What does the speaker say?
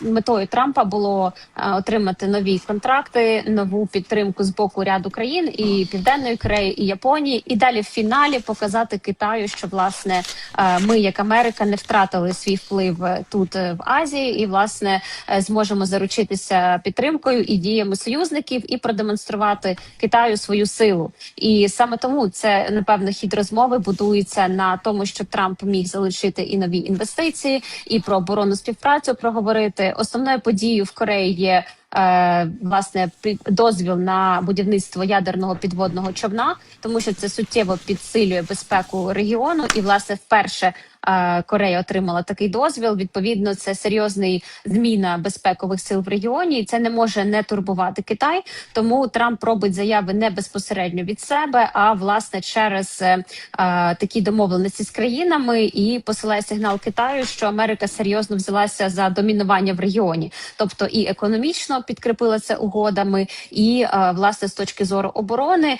метою Трампа було е, отримати нові контракти, нову підтримку з боку ряду країн і Південної Кореї, і Японії, і далі в фіналі показати Китаю, що власне е, ми, як Америка, не втратили свій вплив е, тут в Азії, і власне зможемо заручитися підтримкою і діями союзників і продемонструвати Китаю свою силу. І саме тому це напевно хід розмови будується на тому, що Трамп міг залишити і нові інвестиції, і про оборонну співпрацю проговорити. Основною подією в Кореї є. Е, власне дозвіл на будівництво ядерного підводного човна, тому що це суттєво підсилює безпеку регіону, і власне вперше е, Корея отримала такий дозвіл. Відповідно, це серйозний зміна безпекових сил в регіоні, і це не може не турбувати Китай. Тому Трамп робить заяви не безпосередньо від себе, а власне через е, е, такі домовленості з країнами і посилає сигнал Китаю, що Америка серйозно взялася за домінування в регіоні, тобто і економічно підкріпила це угодами, і е, власне з точки зору оборони